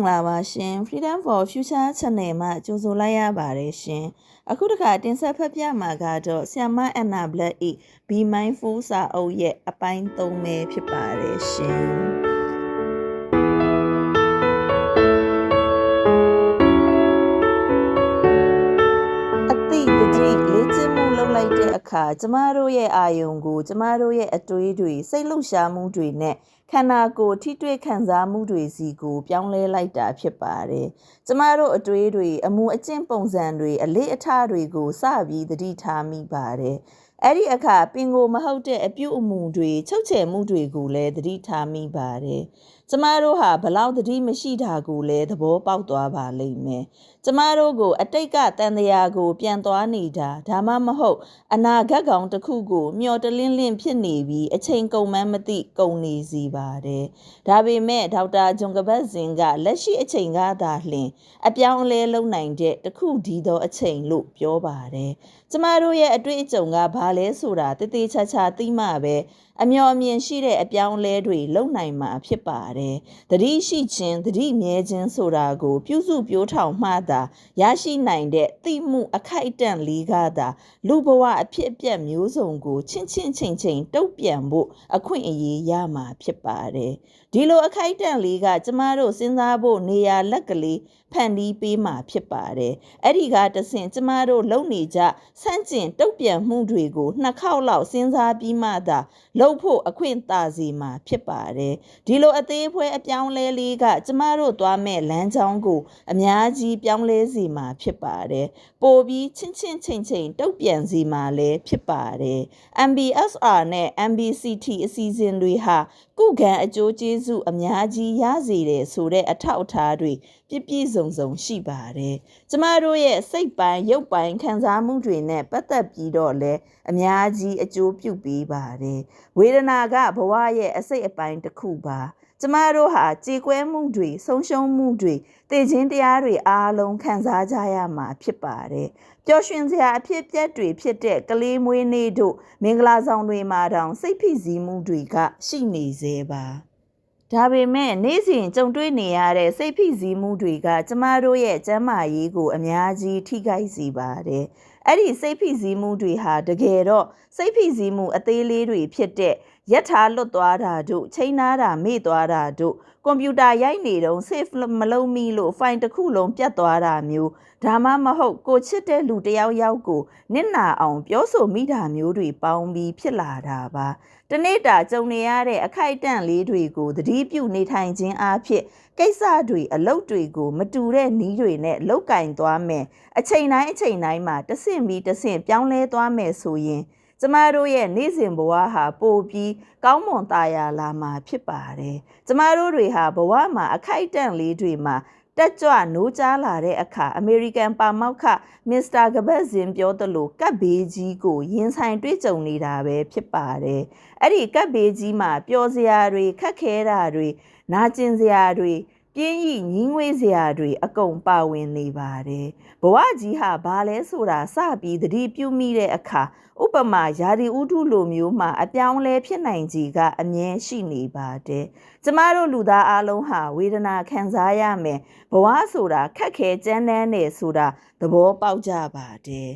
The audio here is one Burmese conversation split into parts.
င်္ဂလာပါရှင် Freedom for Future Channel မှာကြိုဆိုလိုက်ရပါတယ်ရှင်အခုတခါတင်ဆက်ဖက်ပြမှာကတော့ဆီယမအန်နာဘလက်၏ Be Mindful စာအုပ်ရဲ့အပိုင်း၃ပဲဖြစ်ပါတယ်ရှင်အတိတတိလေ့ကျင့်မှုလုပ်လိုက်တဲ့အခါကျမတို့ရဲ့အာယုံကို ကျမတို့ရဲ့အတွေးတွေစိတ်လှုပ်ရှားမှုတွေနဲ့ ခန္ဓာကိုယ်ထိတွေ့ခံစားမှုတွေစီကိုပြောင်းလဲလိုက်တာဖြစ်ပါတယ်။ကျမတို့အတွေးတွေအမှုအကျင့်ပုံစံတွေအလေးအထားတွေကိုစပြီးသတိထားမိပါတယ်။အဲ့ဒီအခါပင်ကိုမဟုတ်တဲ့အပြုအမူတွေချုပ်ချယ်မှုတွေကိုလည်းသတိထားမိပါတယ်။ကျမတို့ဟာဘလောက်သတိမရှိတာကိုလည်းသဘောပေါက်သွားပါလိမ့်မယ်။ကျမတို့ကို အတိတ်ကတန်တရားကို ပြန်သွားနေတာဒါမှမဟုတ် အနာဂတ်ကောင်တစ်ခုကို မျော်တလင်းလင့်ဖြစ်နေပြီးအချိန်ကုန်မှန်းမသိကုန်နေစီပါတယ်။ဒါပေမဲ့ဒေါက်တာဂျွန်ကပတ်စင်ကလက်ရှိအချိန်ကသာလျှင် အပြောင်းအလဲလုပ်နိုင်တဲ့တခုဒီသောအချိန်လို့ပြောပါတယ်။ကျမတို့ရဲ့အတွေ့အကြုံကဘာလဲဆိုတာတည်တည်ချာချာသိမှပဲအမျော်အမြင်ရှိတဲ့အပြောင်းလဲတွေလုပ်နိုင်မှာဖြစ်ပါတယ်။တတိရှိခြင်းတတိမြဲခြင်းဆိုတာကို ပြုစုပြောထောင်မှသာရရှိနိုင်တဲ့သိမှုအခိုက်အတန့်လေးကသာလူဘဝအဖြစ်အပျက်မျိုးစုံကိုချင်းချင်းချင်းချင်းတုတ်ပြန်ဖို့အခွင့်အရေးရမှာဖြစ်ပါတယ်။ဒီလိုအခိုက်အတန့်လေးကကျမတို့စဉ်းစားဖို့နေရာလက်ကလေးဖန်တီးပေးမှာဖြစ်ပါတယ်။အဲ့ဒီကတဆင့်ကျမတို့လုံနေကြဆန့်ကျင်တုတ်ပြန်မှုတွေကိုနှစ်ခေါက်လောက်စဉ်းစားပြီးမှသာလုံဖို့အခွင့်သာစီမှာဖြစ်ပါတယ်။ဒီလိုအသေးအဖွဲအပြောင်းလဲလေးကကျမတို့သွားမဲ့လမ်းကြောင်းကိုအများကြီးပြောင်းလဲစီမှာဖြစ်ပါတယ်။ပိုပြီးချင်းချင်းချင်းချင်းတုတ်ပြန်စီမှာလည်းဖြစ်ပါတယ်။ MBSR နဲ့ MBCT အစီအစဉ်တွေဟာကုကံအကျိုးကျေးဇူးအများကြီးရစေတယ်ဆိုတဲ့အထောက်အထားတွေပြည့်ပြည့်စုံစုံရှိပါတယ်။ကျမတို့ရဲ့စိတ်ပိုင်းရုပ်ပိုင်းခံစားမှုတွေနဲ့ပတ်သက်ပြီးတော့လည်းအများကြီးအကျိုးပြုပေးပါတယ်။ဝေဒနာကဘဝရဲ့အစိတ်အပိုင်းတစ်ခုပါ။ ကျမတို့ဟာကြေကွဲမှုတွေဆုံးရှုံးမှုတွေတည်ခြင်းတရားတွေအားလုံးခံစားကြရမှာဖြစ်ပါတယ်။ပျော်ရွှင်စရာအဖြစ်ပြက်တွေဖြစ်တဲ့ကလေးမွေးနေ့တို့မင်္ဂလာဆောင်တွေမှာတောင်စိတ်ဖိစီးမှုတွေကရှိနေသေးပါ။ဒါပေမဲ့နေ့စဉ်ကြုံတွေ့နေရတဲ့စိတ်ဖိစီးမှုတွေကကျမတို့ရဲ့ကျန်းမာရေးကိုအများကြီးထိခိုက်စေပါတယ်။အဲ့ဒီစိတ်ဖိစီးမှုတွေဟာတကယ်တော့စိတ်ဖိစီးမှုအသေးလေးတွေဖြစ်တဲ့ယထာလွတ်သွားတာတို့ချိန်နာတာမေ့သွားတာတို့ကွန်ပျူတာရိုက်နေတုန်း save မလုပ်မိလို့ဖိုင်တစ်ခုလုံးပြတ်သွားတာမျိုးဒါမှမဟုတ်ကိုချစ်တဲ့လူတယောက်ယောက်ကိုနစ်နာအောင်ပြောဆိုမိတာမျိုးတွေပေါင်းပြီးဖြစ်လာတာပါတနေ့တာကြုံနေရတဲ့အခိုက်အတန့်လေးတွေကိုသတိပြုနေထိုင်ခြင်းအဖြစ်ကိစ္စတွေအလုပ်တွေကိုမတူတဲ့နီးတွေနဲ့လောက်ကင်သွားမယ်အချိန်တိုင်းအချိန်တိုင်းမှာတဆင့်ပြီးတဆင့်ပြောင်းလဲသွားမယ်ဆိုရင် ကျမတို့ရဲ့နေ့စဉ်ဘဝဟာပိုပြီးကောင်းမွန်သာယာလာမှာဖြစ်ပါတယ်။ကျမတို့တွေဟာဘဝမှာအခိုက်အတန့်လေးတွေမှာတက်ကြွနိုးကြားလာတဲ့အခါအမေရိကန်ပါမောက်ခမစ္စတာကပတ်ဇင်ပြောသလိုကပ်ဘေးကြီးကိုရင်ဆိုင်တွေ့ကြုံနေတာပဲဖြစ်ပါတယ်။အဲ့ဒီကပ်ဘေးကြီးမှာပျော်စရာတွေခက်ခဲတာတွေနာကျင်စရာတွေ ပြင်းဤညီးငွေးစရာတွေအကုန်ပါဝင်နေပါတယ်ဘဝကြီးဟာဘာလဲဆိုတာစပြီးသတိပြုမိတဲ့အခါဥပမာယာဒီဥထုလိုမျိုးမှာအပြောင်းလဲဖြစ်နိုင်ကြီးကအမြဲရှိနေပါတယ်ကျမတို့လူသားအလုံးဟာဝေဒနာခံစားရမယ်ဘဝဆိုတာခက်ခဲကြမ်းတမ်းနေဆိုတာသဘောပေါက်ကြပါတယ်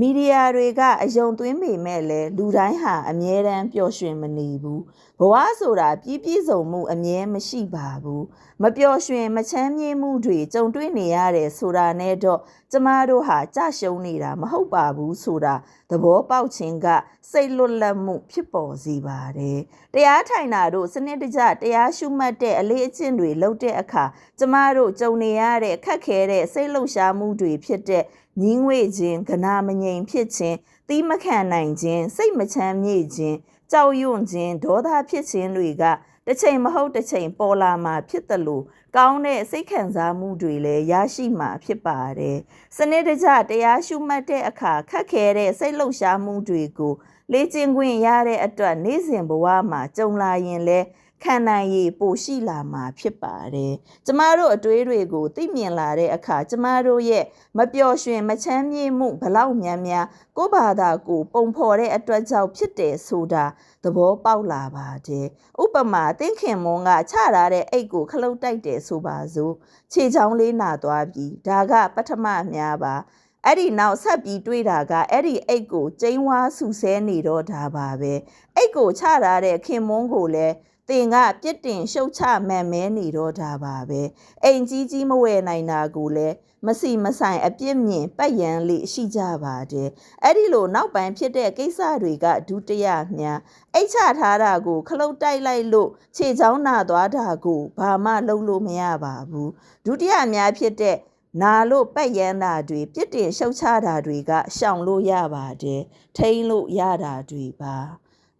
မီဒီယာတွေကအယုံသွင်းပေမဲ့လည်းလူတိုင်းဟာအမြဲတမ်းပျော်ရွှင်မနေဘူးဘဝဆိုတာပြည့်ပြည့်စုံမှုအမြဲမရှိပါဘူး မပျော်ရွှင်မချမ်းမြေ့မှုတွေကြုံတွေ့နေရတယ်ဆိုတာနဲ့တော့ကျမတို့ဟာကြရှုံးနေတာမဟုတ်ပါဘူးဆိုတာသဘောပေါက်ခြင်းကစိတ်လွတ်လပ်မှုဖြစ်ပေါ်စေပါတယ်တရားထိုင်တာတို့စနစ်တကျတရားရှုမှတ်တဲ့အလေးအကျင့်တွေလုပ်တဲ့အခါကျမတို့ကြုံနေရတဲ့ခက်ခဲတဲ့စိတ်လှုပ်ရှားမှုတွေဖြစ်တဲ့ညီးငွေ့ခြင်းကနာမငြိမ်ဖြစ်ခြင်းသီးမခံနိုင်ခြင်းစိတ်မချမ်းမြေ့ခြင်းကြောက်ရွံ့ခြင်းဒေါသဖြစ်ခြင်းတွေက တစ်ချိန်မဟုတ်တစ်ချိန်ပေါ်လာမှာဖြစ်တယ်လို့ကောင်းတဲ့စိတ်ခံစားမှုတွေလည်းရရှိမှာဖြစ်ပါတယ်။စနစ်တကျတရားရှုမှတ်တဲ့အခါခက်ခဲတဲ့စိတ်လှုပ်ရှားမှုတွေကိုလေ့ကျင့်ခွင့်ရတဲ့အတွက်နေ့စဉ်ဘဝမှာကြုံလာရင်လည်း ခံနိုင်ရည်ပိုရှိလာမှာဖြစ်ပါတယ်။ကျမတို့အတွေးတွေကိုသိမြင်လာတဲ့အခါကျမတို့ရဲ့မပျော်ရွှင်မချမ်းမြေ့မှုဘလောက်များများကိုယ့်ဘာသာကိုပုံဖော်တဲ့အတွက်ကြောင့်ဖြစ်တယ်ဆိုတာသဘောပေါက်လာပါတယ်။ဥပမာသင်ခင်မွန်ကချထားတဲ့အိတ်ကိုခလုတ်တိုက်တယ်ဆိုပါစို့ခြေချောင်းလေးနာသွားပြီဒါကပထမအများပါ။အဲ့ဒီနောက်ဆက်ပြီးတွေးတာကအဲ့ဒီအိတ်ကိုကျင်းဝါဆူဆဲနေတော့တာပါပဲအိတ်ကိုချထားတဲ့ခင်မွန်းကိုလည်း တင်ကပြစ်တင်ရှုတ်ချမှန်မဲနေတော့တာပါပဲအိမ်ကြီးကြီးမဝယ်နိုင်တာကိုလည်းမစီမဆိုင်အပြစ်မြင်ပတ်ရန်လေးရှိကြပါတယ်အဲ့ဒီလိုနောက်ပိုင်းဖြစ်တဲ့ကိစ္စတွေကဒုတိယများအိတ်ချထားတာကိုခလုတ်တိုက်လိုက်လို့ခြေချောင်းနာသွားတာကိုဘာမှလုပ်လို့မရပါဘူးဒုတိယများဖြစ်တဲ့နာလို့ပတ်ရန်တာတွေပြစ်တင်ရှုတ်ချတာတွေကရှောင်လို့ရပါတယ်ထိန်းလို့ရတာတွေပါ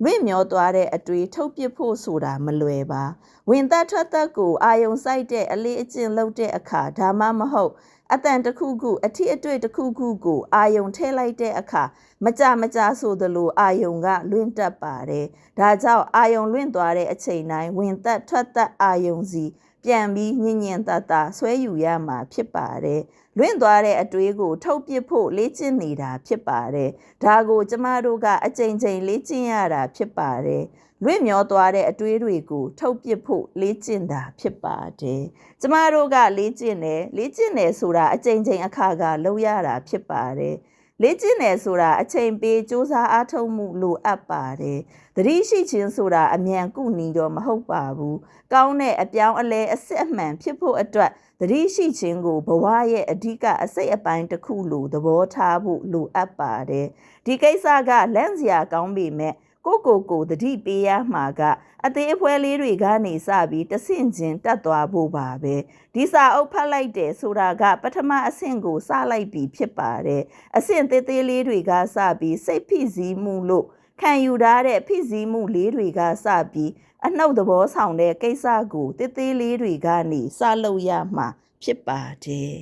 လွင့်မျောသွားတဲ့အတွေ့ထုတ်ပစ်ဖို့ဆိုတာမလွယ်ပါဝင်သက်ထွက်သက်ကိုအာယုံဆိုင်တဲ့အလေးအကျင့်လုပ်တဲ့အခါဒါမှမဟုတ်အတန်တစ်ခုခုအထီးအတွေ့တစ်ခုခုကိုအာယုံထဲလိုက်တဲ့အခါမကြမကြဆိုသလိုအာယုံကလွင့်တက်ပါတယ်ဒါကြောင့်အာယုံလွင့်သွားတဲ့အချိန်တိုင်းဝင်သက်ထွက်သက်အာယုံစီ ပြန်ပြီးညင်ညင်တတဆွဲယူရမှာဖြစ်ပါတယ်။လွင့်သွားတဲ့အတွေးကို ထုတ်ပစ်ဖို့လေ့ကျင့်နေတာဖြစ်ပါတယ်။ဒါကိုကျမတို့ကအချိန်ချင်းလေ့ကျင့်ရတာဖြစ်ပါတယ်။လွင့်မျောသွားတဲ့အတွေးတွေကိုထုတ်ပစ်ဖို့လေ့ကျင့်တာဖြစ်ပါတယ်။ကျမတို့ကလေ့ကျင့်တယ်လေ့ကျင့်တယ်ဆိုတာအချိန်ချင်းအခါကလုပ်ရတာဖြစ်ပါတယ်။ လေ့ကျင့်တယ်ဆိုတာအချိန်ပေးစူးစမ်းအားထုတ်မှုလိုအပ်ပါတယ်။သတိရှိခြင်းဆိုတာအမြန်ကုနီတော့မဟုတ်ပါဘူး။ကောင်းတဲ့အပြောင်းအလဲအစစ်အမှန်ဖြစ်ဖို့အတွက်သတိရှိခြင်းကိုဘဝရဲ့အဓိကအစိတ်အပိုင်းတစ်ခုလိုသဘောထားဖို့လိုအပ်ပါတယ်။ဒီကိစ္စကလန့်စရာကောင်းပေမဲ့ ကိုကိုကိုတတိပေးရမှာကအသေးအဖွဲလေးတွေကနေစပြီးတဆင့်ချင်းတက်သွားဖို့ပါပဲဒီစာအုပ်ဖတ်လိုက်တယ်ဆိုတာက ပထမအဆင့်ကိုစလိုက်ပြီးဖြစ်ပါတယ်အဆင့်သေးသေးလေးတွေကစပြီးစိတ်ဖိစီးမှုလို့ခံယူထားတဲ့ဖိစီးမှုလေးတွေကစပြီးအနှုတ်သဘောဆောင်တဲ့ကိစ္စကိုသေးသေးလေးတွေကနေစလုပ်ရမှာဖြစ်ပါတယ်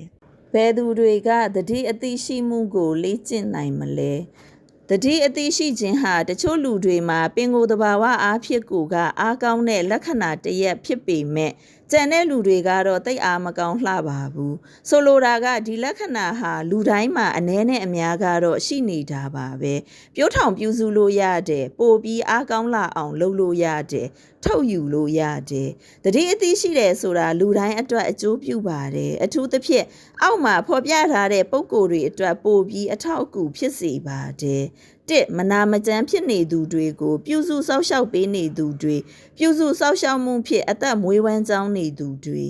ဘယ်သူတွေကတတိအသိရှိမှုကိုလေ့ကျင့်နိုင်မလဲ တတိအသိရှိခြင်းဟာတချို့လူတွေမှာပင်ကိုယ်တဘာဝအားဖြစ်ကိုကအားကောင်းတဲ့လက္ခဏာတစ်ရက်ဖြစ်ပေမဲ့ ကြံတဲ့လူတွေကတော့တိတ်အားမကောင်းလှပါဘူးဆိုလိုတာကဒီလက္ခဏာဟာလူတိုင်းမှာအ ਨੇ နဲ့အများကတော့ရှိနေတာပါပဲပြိုးထောင်ပြူစုလို့ရတယ်ပိုပြီးအားကောင်းလာအောင်လုပ်လို့ရတယ်ထုတ်ယူလို့ရတယ်တတိအသိရှိတယ်ဆိုတာလူတိုင်းအတွက်အကျိုးပြုပါတယ်အထူးသဖြင့်အောက်မှာဖော်ပြထားတဲ့ပုံကိုယ်တွေအတွက်ပိုပြီးအထောက်အကူဖြစ်စေပါတယ် တစ်မနာမကြမ်းဖြစ်နေသူတွေကိုပြုစုစောက်ရှောက်ပေးနေသူတွေပြုစုစောက်ရှောက်မှုဖြင့်အသက်မွေးဝမ်းကြောင်းနေသူတွေ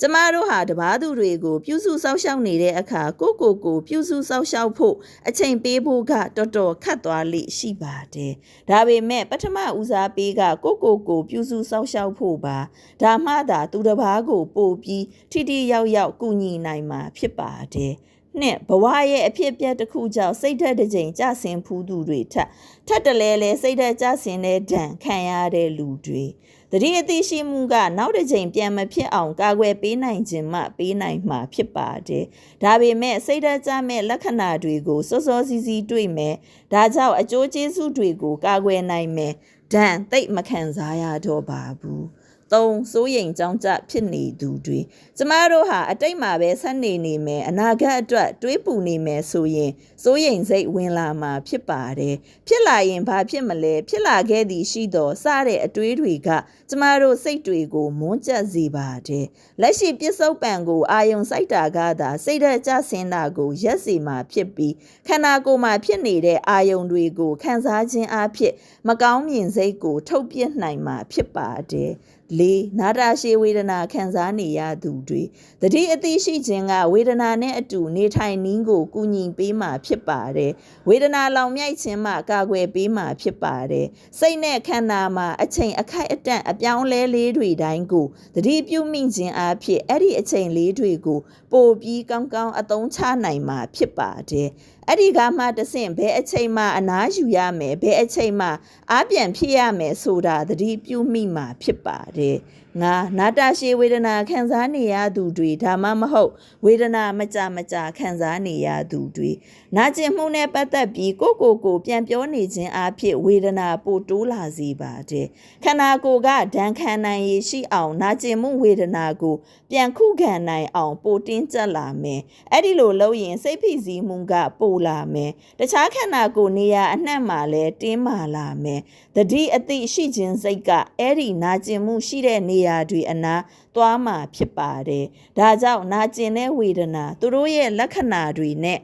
ကျမတို့ဟာတပားသူတွေကိုပြုစုစောက်ရှောက်နေတဲ့အခါကိုကိုကိုပြုစုစောက်ရှောက်ဖို့အချိန်ပေးဖို့ကတော်တော်ခတ်သွားလိရှိပါတယ်။ဒါပေမဲ့ပထမဦးစားပေးကကိုကိုကိုပြုစုစောက်ရှောက်ဖို့ပါ။ဒါမှသာသူတစ်ပါးကိုပို့ပြီးထိထိရောက်ရောက်ကူညီနိုင်မှာဖြစ်ပါတယ်။ နှစ်ဘဝရဲ့အဖြစ်အပျက်တစ်ခုကြောင့်စိတ်ဓာတ်တစ်ကြိမ်ကြဆင်ဖူးသူတွေထက်ထက်တလဲလဲစိတ်ဓာတ်ကြဆင်တဲ့ဒဏ်ခံရတဲ့လူတွေတတိအသိရှိမှုကနောက်တစ်ကြိမ်ပြန်မဖြစ်အောင်ကာကွယ်ပေးနိုင်ခြင်းမှပေးနိုင်မှာဖြစ်ပါတယ်။ဒါပေမဲ့စိတ်ဓာတ်ကြမဲ့လက္ခဏာတွေကိုစောစောစီးစီးတွေ့မယ်။ဒါကြောင့်အကျိုးကျေးဇူးတွေကိုကာကွယ်နိုင်မယ်။ဒဏ်သိပ်မခံစားရတော့ပါဘူး။ ၃စိုးရိမ်ကြောင်းကြဖြစ်နေသူတွေကျမတို့ဟာအတိတ်မှာပဲဆက်နေနေမယ်အနာဂတ်အတွက်တွေးပူနေမယ်ဆိုရင်စိုးရိမ်စိတ်ဝင်လာမှာဖြစ်ပါတယ်ဖြစ်လာရင်ဘာဖြစ်မလဲဖြစ်လာခဲ့သည်ရှိတော့စတဲ့အတွေးတွေကကျမတို့စိတ်တွေကိုမွန်းကျက်စေပါတယ်လက်ရှိပြစ္ဆုတ်ပံကိုအာယုံစိုက်တာကသာစိတ်ဓာတ်ကျဆင်းတာကိုရက်စီမှာဖြစ်ပြီးခန္ဓာကိုယ်မှာဖြစ်နေတဲ့အာယုံတွေကိုခံစားခြင်းအဖြစ်မကောင်းမြင်စိတ်ကိုထုတ်ပြနိုင်မှာဖြစ်ပါတယ် ၄နာတာရှည်ဝေဒနာခံစားနေရသူတွေတတိအသိရှိခြင်းကဝေဒနာနဲ့အတူနေထိုင်နည်းကိုကူညီပေးမှာဖြစ်ပါတယ်ဝေဒနာလောင်မြိုက်ခြင်းမှကာကွယ်ပေးမှာဖြစ်ပါတယ်စိတ်နဲ့ခန္ဓာမှာအချိန်အခိုက်အတန့်အပြောင်းလဲလေးတွေတိုင်းကိုတတိပြုမိခြင်းအဖြစ်အဲ့ဒီအချိန်လေးတွေကိုပိုပြီးကောင်းကောင်းအသုံးချနိုင်မှာဖြစ်ပါတယ် အဲ့ဒီကမှတဆင့်ဘယ်အချိန်မှအနားယူရမယ်ဘယ်အချိန်မှအားပြန်ဖြစ်ရမယ်ဆိုတာသတိပြုမိမှာဖြစ်ပါတယ် ငါနာတာရှည်ဝေဒနာခံစားနေရသူတွေဒါမှမဟုတ်ဝေဒနာမကြမကြခံစားနေရသူတွေနာကျင်မှုနဲ့ပတ်သက်ပြီးကိုယ့်ကိုယ်ကိုပြန်ပြောနေခြင်းအဖြစ်ဝေဒနာပိုတိုးလာစေပါတယ်ခန္ဓာကိုယ်ကဒဏ်ခံနိုင်ရရှိအောင်နာကျင်မှုဝေဒနာကိုပြန်ခုခံနိုင်အောင်ပိုတင်းကျပ်လာမယ်အဲ့ဒီလိုလုပ်ရင်စိတ်ဖိစီးမှုကပိုလာမယ်တခြားခန္ဓာကိုယ်နေရာအနှံ့မှာလည်းတင်းမာလာမယ်တတိအသိရှိခြင်းစိတ်ကအဲ့ဒီနာကျင်မှုရှိတဲ့နေရာတွေအနာသွားမှာဖြစ်ပါတယ်ဒါကြောင့်နာကျင်တဲ့ဝေဒနာသူတို့ရဲ့လက္ခဏာတွေနဲ့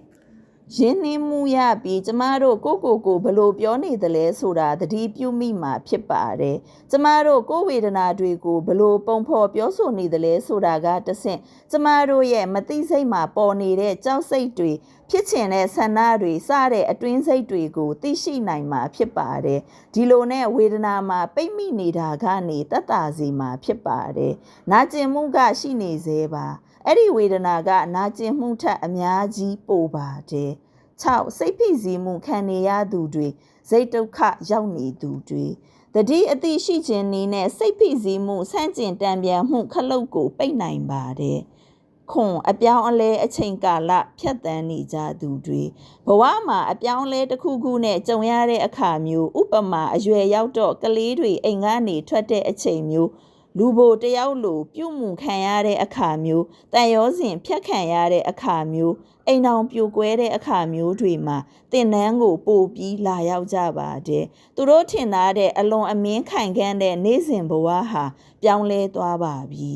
ရင်းနှီးမှုရပြီးကျမတို့ကိုယ့်ကိုယ်ကိုဘယ်လို့ပြောနေသလဲဆိုတာသတိပြုမိမှာဖြစ်ပါတယ်။ကျမတို့ကိုယ်ဝေဒနာတွေကိုဘယ်လို့ပုံဖော်ပြောဆိုနေသလဲဆိုတာကတဆင့်ကျမတို့ရဲ့မသိစိတ်မှာပေါ်နေတဲ့ကြောက်စိတ်တွေဖြစ်ချင်တဲ့ဆန္ဒတွေစတဲ့အတွင်းစိတ်တွေကိုသိရှိနိုင်မှာဖြစ်ပါတယ်။ဒီလိုနဲ့ဝေဒနာမှာပိတ်မိနေတာကနေတက်တာစီမှာဖြစ်ပါတယ်။နာကျင်မှုကရှိနေသေးပါ။ အဲ့ဒီဝေဒနာကနာကျင်မှုထက်အများကြီးပိုပါတယ်။6စိတ်ဖိစီးမှုခံနေရသူတွေစိတ်ဒုက္ခရောက်နေသူတွေတတိအတိရှိခြင်းနည်းနဲ့စိတ်ဖိစီးမှုဆန့်ကျင်တံပြန်မှုခလုတ်ကိုပိတ်နိုင်ပါတယ်။ခွန်အပြောင်းအလဲအချိန်ကာလဖြတ်တန်းနေကြသူတွေဘဝမှာအပြောင်းအလဲတစ်ခုခုနဲ့ကြုံရတဲ့အခါမျိုးဥပမာအရွယ်ရောက်တော့ကလေးတွေအိမ်ကနေထွက်တဲ့အချိန်မျိုး လူဘိုတယောက်လိုပြုတ်မှုခံရတဲ့အခါမျိုးတန်ရောစဉ်ဖြတ်ခံရတဲ့အခါမျိုးအိမ်အောင်ပြိုကွဲတဲ့အခါမျိုးတွေမှာတင်နန်းကိုပို့ပြီးလာရောက်ကြပါတယ်သူတို့ထင်သားတဲ့အလွန်အမင်းခိုင်ခန့်တဲ့နေစဉ်ဘဝဟာပြောင်းလဲသွားပါပြီ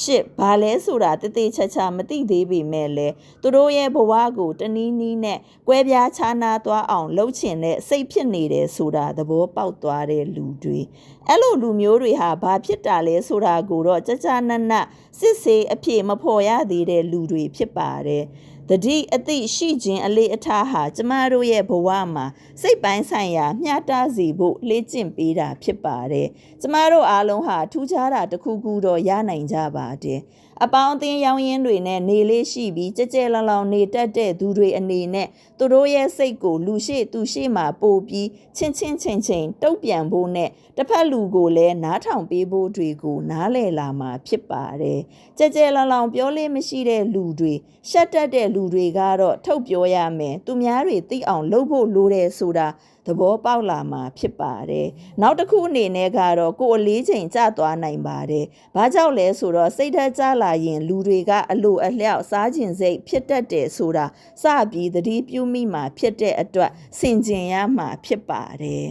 ရှစ်ဘာလဲဆိုတာတသေးချာချာမသိသေးပေမဲ့လေသူတို့ရဲ့ဘဝကိုတနည်းနည်းနဲ့ကွဲပြားခြားနားသွားအောင်လှုပ်ချင်တဲ့စိတ်ဖြစ်နေတယ်ဆိုတာသဘောပေါက်သွားတဲ့လူတွေအဲ့လိုလူမျိုးတွေဟာဘာဖြစ်တာလဲဆိုတာကိုတော့ကြကြနက်နက်စစ်ဆေးအဖြစ်မဖော်ရသေးတဲ့လူတွေဖြစ်ပါတယ် တတိအသိရှိခြင်းအလေးအထားဟာကျမတို့ရဲ့ဘဝမှာစိတ်ပိုင်းဆိုင်ရာမျှတစေဖို့လေ့ကျင့်ပေးတာဖြစ်ပါတယ်။ကျမတို့အားလုံးဟာထူးခြားတာတစ်ခုခုတော့ရနိုင်ကြပါတယ်။ အပေါင်းအသင်းရောင်းရင်းတွေနဲ့နေလေးရှိပြီးကြဲကြဲလောင်လောင်နေတတ်တဲ့သူတွေအနေနဲ့သူတို့ရဲ့စိတ်ကိုလူရှိသူရှိမှပို့ပြီးချင်းချင်းချင်းချင်းတုတ်ပြန်ဖို့နဲ့တစ်ဖက်လူကိုလည်းနားထောင်ပေးဖို့တွေကိုနားလည်လာမှာဖြစ်ပါတယ်။ကြဲကြဲလောင်လောင်ပြောလေးမရှိတဲ့လူတွေရှက်တတ်တဲ့လူတွေကတော့ထုတ်ပြောရမယ်။သူများတွေသိအောင်လုပ်ဖို့လိုတယ်ဆိုတာ သဘောပေါက်လာမှာဖြစ်ပါတယ်။နောက်တစ်ခုအနေနဲ့ကတော့ကိုယ်အလေးချိန်ကျသွားနိုင်ပါတယ်။ဘာကြောင့်လဲဆိုတော့စိတ်ဓာတ်ကျလာရင်လူတွေကအလိုအလျောက်စားခြင်းစိတ်ဖြစ်တတ်တယ်ဆိုတာစပြီးသတိပြုမိမှာဖြစ်တဲ့အတွက်စင်ကျင်ရမှာဖြစ်ပါတယ်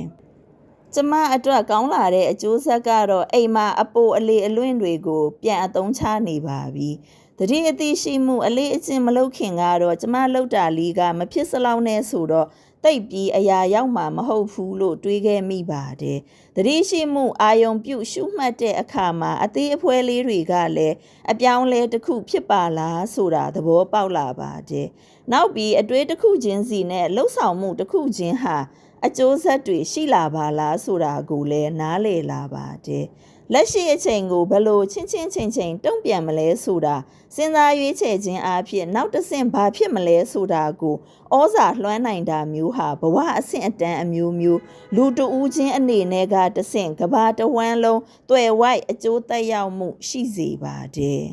။ကျမအတွက်ကောင်းလာတဲ့အကျိုးဆက်ကတော့အိမ်မှာအပိုအလေအလွင့်တွေကို ပြန်အသုံးချနေပါပြီ။တတိအသိရှိမှုအလေးအကျင့်မလုပ်ခင်ကတော့ကျမလောက်တာလီကမဖြစ်စလောက်နဲ့ဆိုတော့ တိတ်ပြီးအရာရောက်မှာမဟုတ်ဘူးလို့တွေးခဲ့မိပါတယ်။တတိရှိမှုအာယုံပြုတ်ရှုမှတ်တဲ့အခါမှာအသေးအဖွဲလေးတွေကလည်းအပြောင်းလဲတစ်ခုဖြစ်ပါလားဆိုတာသဘောပေါက်လာပါတယ်။နောက်ပြီးအတွေးတစ်ခုချင်းစီနဲ့လှုပ်ဆောင်မှုတစ်ခုချင်းဟာအကျိုးဆက်တွေရှိလာပါလားဆိုတာကိုလည်းနားလည်လာပါတယ်။ လက်ရှိအချိန်ကိုဘလို့ချင်းချင်းချင်းချင်းတုံ့ပြန်မလဲဆိုတာစဉ်းစားရွေးချယ်ခြင်းအဖြစ်နောက်တစ်ဆင့်ဘာဖြစ်မလဲဆိုတာကိုဩဇာလွှမ်းနိုင်တာမျိုးဟာဘဝအဆင့်အတန်းအမျိုးမျိုးလူတဦးချင်းအနေနဲ့ကတစ်ဆင့်ကဘာတဝမ်းလုံးတွေ့ဝိုက်အကျိုးသက်ရောက်မှုရှိစေပါတယ်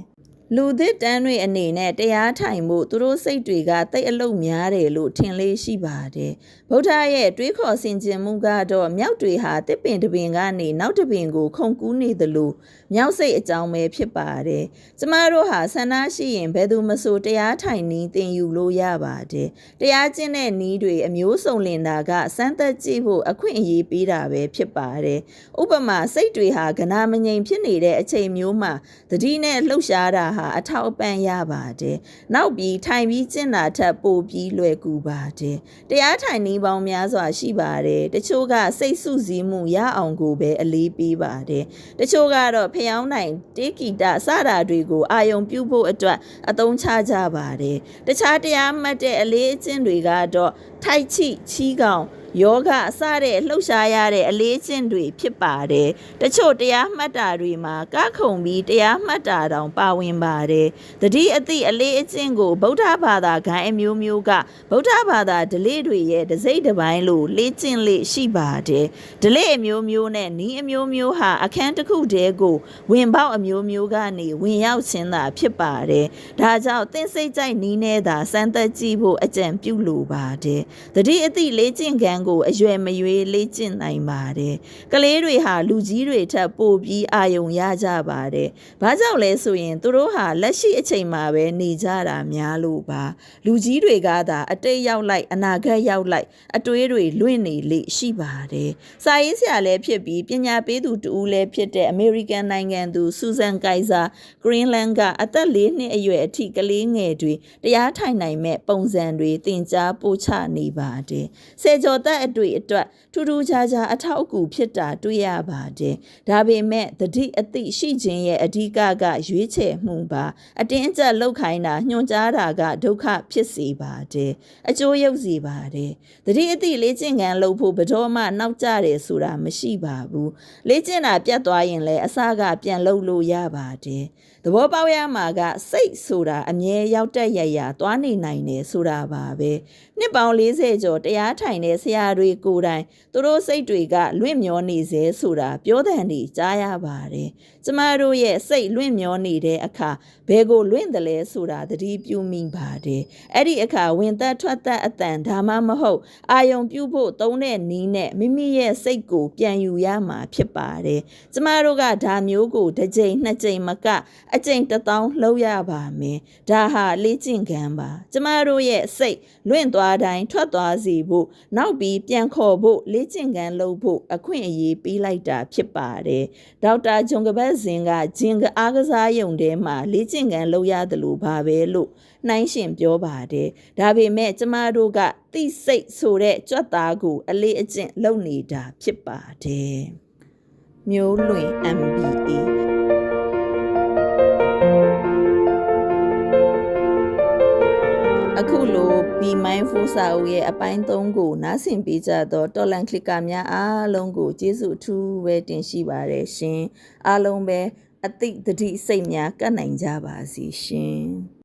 လူသစ်တန်းတွေအနေနဲ့တရားထိုင်မှုသူတို့စိတ်တွေကတိတ်အလုတ်များတယ်လို့ထင်လေးရှိပါတယ်။ဗုဒ္ဓရဲ့တွေးခေါ်ဆင်ခြင်မှုကတော့မြောက်တွေဟာတစ်ပင်တစ်ပင်ကနေနောက်တစ်ပင်ကို ခုန်ကူးနေသလိုမြောက်စိတ်အကြောင်းပဲဖြစ်ပါတယ်။ကျမတို့ဟာဆန္ဒရှိရင်ဘယ်သူမဆိုတရားထိုင်နည်းသင်ယူလို့ရပါတယ်။တရားကျင့်တဲ့နည်းတွေအမျိုးစုံလင်တာကစမ်းသက်ကြည့်ဖို့အခွင့်အရေးပေးတာပဲဖြစ်ပါတယ်။ဥပမာစိတ်တွေဟာကနာမငြိမ်ဖြစ်နေတဲ့အချိန်မျိုးမှာသတိနဲ့လှုပ်ရှားတာဟာအထောက်အပံ့ရပါတယ်။နောက်ပြီးထိုင်ပြီးကျင့်တာထက်ပိုပြီးလွယ်ကူပါတယ်။တရားထိုင်နည်းပေါင်းများစွာရှိပါတယ်။တချို့ကစိတ်စုစည်းမှုရအောင်ကိုပဲအလေးပေးပါတယ်။တချို့ကတော့ဖျောင်းနိုင်တေကီတစတာတွေကိုအာယုံပြုဖို့အတွက်အသုံးချကြပါတယ်။တခြားတရားမှတ်တဲ့အလေးအကျင့်တွေကတော့ထိုက်ချိချီးကောင် ယောဂအစတဲ့လှုပ်ရှားရတဲ့အလေးအကျင့်တွေဖြစ်ပါတယ်တချို့တရားမှတ်တာတွေမှာကခုံပြီးတရားမှတ်တာတောင်ပါဝင်ပါတယ်တတိအသည့်အလေးအကျင့်ကိုဗုဒ္ဓဘာသာဂိုင်းအမျိုးမျိုးကဗုဒ္ဓဘာသာဓလေ့တွေရဲ့တစိမ့်တစ်ပိုင်းလို့လေ့ကျင့်လေ့ရှိပါတယ်ဓလေ့အမျိုးမျိုးနဲ့နီးအမျိုးမျိုးဟာအခန်းတစ်ခုတည်းကိုဝင်ပေါက်အမျိုးမျိုးကနေဝင်ရောက်ခြင်းသာဖြစ်ပါတယ်ဒါကြောင့်သင်စိတ်ကြိုက်နီးနဲ့သာစမ်းသက်ကြည့်ဖို့အကြံပြုလိုပါတယ်တတိအသည့်လေ့ကျင့်ခန်းကိုအရွယ်မရွေးလေ့ကျင့်နိုင်ပါတယ်ကလေးတွေဟာလူကြီးတွေထက်ပိုပြီးအာယုံရကြပါတယ်ဘာကြောင့်လဲဆိုရင်သူတို့ဟာလက်ရှိအချိန်မှာပဲနေကြတာများလို့ပါလူကြီးတွေကသာအတိတ်ရောက်လိုက်အနာဂတ်ရောက်လိုက်အတွေးတွေလွင့်နေလေရှိပါတယ်စာရေးဆရာလည်းဖြစ်ပြီးပညာပေးသူတူဦးလည်းဖြစ်တဲ့အမေရိကန်နိုင်ငံသူဆူဇန်ကိုင်ဇာဂရင်းလန်းကအသက်၄နှစ်အရွယ်အထိကလေးငယ်တွေတရားထိုင်နိုင်မဲ့ပုံစံတွေသင်ကြားပို့ချနေပါတယ်ဆယ်ကျော်သက်အတွေ့အတွက်ထူးထူးခြားခြားအထောက်အကူဖြစ်တာတွေ့ရပါတယ်ဒါပေမဲ့တတိအသိရှိခြင်းရဲ့အဓိကကရွေးချယ်မှုပါအတင်းအကျပ်လောက်ခိုင်းတာညွှန်ကြားတာကဒုက္ခဖြစ်စေပါတယ်အကျိုးရုပ်စေပါတယ်တတိအသိလေ့ကျင့်ခန်းလုပ်ဖို့ဘယ်တော့မှနောက်ကျတယ်ဆိုတာမရှိပါဘူးလေ့ကျင့်တာပြတ်သွားရင်လည်းအစကပြန်လုပ်လို့ရပါတယ်သဘောပေါက်ရမှာကစိတ်ဆိုတာအမြဲရောက်တက်ရရသွားနေနိုင်တယ်ဆိုတာပါပဲနှစ်ပေါင်း40ကျော်တရားထိုင်တဲ့ဆရာတွေကိုယ်တိုင်သူတို့စိတ်တွေကလွင့်မျောနေစေဆိုတာပြောတဲ့နေကြားရပါတယ် ကျမတို့ရဲ့စိတ်လွင့်မျောနေတဲ့အခါဘယ်ကိုလွင့်တယ်လဲဆိုတာသတိပြုမိပါတယ်အဲ့ဒီအခါဝင်သက်ထွက်သက်အတန်ဒါမှမဟုတ်အာယုံပြုဖို့သုံးတဲ့နီးနဲ့မိမိရဲ့စိတ်ကိုပြန်ယူရမှာဖြစ်ပါတယ်ကျမတို့ကဒါမျိုးကိုတစ်ကြိမ်နှစ်ကြိမ်မကအကြိမ်တစ်သောင်းလှုပ်ရပါမယ်ဒါဟာလေ့ကျင့်ခန်းပါကျမတို့ရဲ့စိတ်လွင့်သွားတိုင်းထွက်သွားစေဖို့နောက်ပြီးပြန်ခေါ်ဖို့လေ့ကျင့်ခန်းလုပ်ဖို့အခွင့်အရေးပေးလိုက်တာဖြစ်ပါတယ်ဒေါက်တာဂျုံကပတ်စင်ကဂျင်ကအားကစားယုံထဲမှာလေ့ကျင့်ခန်းလုပ်ရတယ်လို့ပါပဲလို့နှိုင်းရှင်ပြောပါတယ်ဒါပေမဲ့ကျမတို့ကတိစိတ်ဆိုတဲ့ကြွက်သားကိုအလေးအကျင့်လုပ်နေတာဖြစ်ပါတယ်မျိုးလွင် MBA အခုလို Be Mindful စာအုပ်ရဲ့အပိုင်း3ကိုနားဆင်ပေးကြတော့တော်လန်ကလစ်ကာများအားလုံးကိုကျေးဇူးအထူးပဲတင်ရှိပါတယ်ရှင်အားလုံးပဲအသိတတိစိတ်များကတ်နိုင်ကြပါစီရှင်